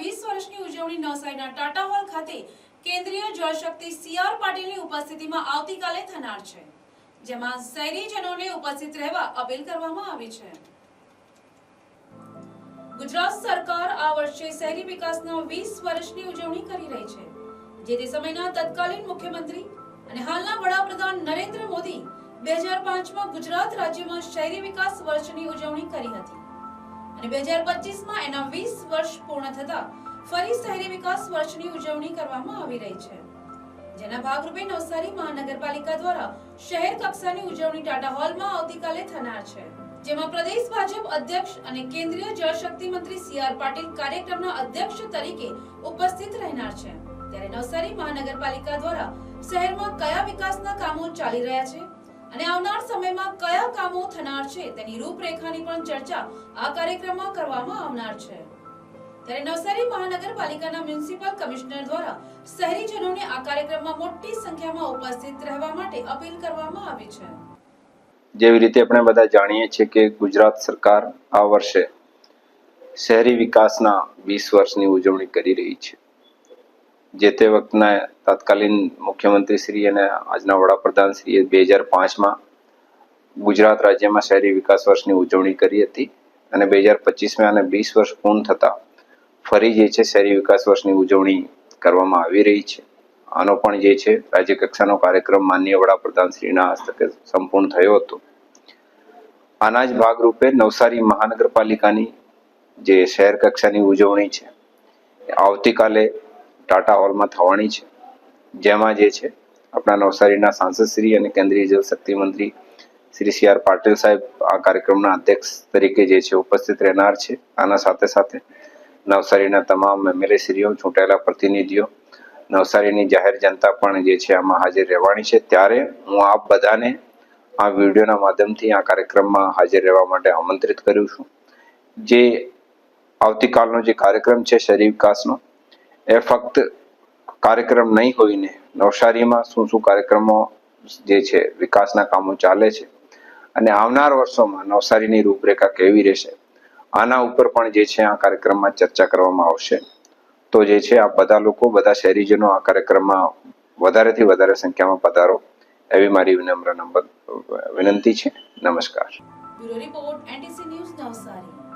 વીસ વર્ષની ઉજવણી નવસારીના ટાટા હોલ ખાતે કેન્દ્રીય જળશક્તિ સી આર પાટીલની ઉપસ્થિતિમાં આવતીકાલે થનાર છે, જેમાં શહેરીજનોને ઉપસ્થિત રહેવા અપીલ કરવામાં આવી છે. ગુજરાત સરકાર આ વર્ષે શહેરી વિકાસના વીસ વર્ષની ઉજવણી કરી રહી છે, જે તે સમયના તત્કાલીન મુખ્યમંત્રી અને હાલના વડાપ્રધાન નરેન્દ્ર મોદી બે હજાર પાંચમાં ગુજરાત રાજ્યમાં શહેરી વિકાસ વર્ષની ઉજવણી કરી હતી. અને બે હજાર પચીસમાં એના વીસ વર્ષ પૂર્ણ થતા ફરી શહેરી વિકાસ વર્ષની ઉજવણી કરવામાં આવી રહી છે. જેના ભાગરૂપે નવસારી મહાનગરપાલિકા દ્વારા શહેર કક્ષાની ઉજવણી ટાટા હોલમાં આવતીકાલે થનાર છે. જેમાં પ્રદેશ ભાજપ અધ્યક્ષ અને કેન્દ્રીય જળશક્તિ મંત્રી સી આર પાટીલ કાર્યક્રમના અધ્યક્ષ તરીકે ઉપસ્થિત રહેનાર છે. ત્યારે નવસારી મહાનગરપાલિકા દ્વારા શહેરમાં કયા વિકાસના કામો ચાલી રહ્યા છે અને આવનાર સમયમાં કયા કામો થનાર છે તેની રૂપરેખાની પણ ચર્ચા આ કાર્યક્રમમાં કરવામાં આવનાર છે. જેવી રીતે આપણે બધા જાણીએ છીએ કે ગુજરાત સરકાર આ વર્ષે શહેરી વિકાસના વીસ વર્ષની ઉજવણી કરી રહી છે. જે તે વખતના તત્કાલીન મુખ્યમંત્રી શ્રી અને આજના વડાપ્રધાન શ્રીએ બે હજાર પાંચમાં ગુજરાત રાજ્યમાં શહેરી વિકાસ વર્ષની ઉજવણી કરી હતી અને બે હજાર પચીસમાં અને વીસ વર્ષ પૂર્ણ થતા ફરી જે છે શહેરી વિકાસ વર્ષની ઉજવણી કરવામાં આવી રહી છે. આનો પણ જે છે રાજ્ય કક્ષાનો કાર્યક્રમ માનનીય વડાપ્રધાન શ્રીના હસ્તકે સંપૂર્ણ થયો હતો. આના જ ભાગરૂપે નવસારી મહાનગરપાલિકાની જે શહેર કક્ષાની ઉજવણી છે આવતીકાલે ટાટા હોલમાં થવાની છે. જેમાં જે છે આપણા નવસારીના સાંસદ શ્રી અને કેન્દ્રીય જલ શક્તિ મંત્રી શ્રી સી આર પાટીલ સાહેબ આ કાર્યક્રમના અધ્યક્ષ તરીકે જે છે ઉપસ્થિત રહેનાર છે. આના સાથે સાથે નવસારીના તમામ એમએલએ શ્રીઓ, ચૂંટાયેલા પ્રતિનિધિઓ, નવસારીની જાહેર જનતા પણ જે છે આમાં હાજર રહેવાની છે. ત્યારે હું આપ બધાને આ વિડીયોના માધ્યમથી આ કાર્યક્રમમાં હાજર રહેવા માટે આમંત્રિત કરું છું. જે આવતીકાલનો જે કાર્યક્રમ છે શહેરી વિકાસનો, એ ફક્ત કાર્યક્રમ નહીં હોઈને નવસારીમાં શું શું કાર્યક્રમો જે છે વિકાસના કામો ચાલે છે અને આવનાર વર્ષોમાં નવસારીની રૂપરેખા કેવી રહેશે આના ઉપર પણ જે છે આ કાર્યક્રમમાં ચર્ચા કરવામાં આવશે. તો જે છે આ બધા લોકો, બધા શહેરીજનો આ કાર્યક્રમમાં વધારેથી વધારે સંખ્યામાં પધારો. એવી મારી વિનમ્ર નંબર, વિનંતી છે. નમસ્કાર. Report, NTC news Navsari.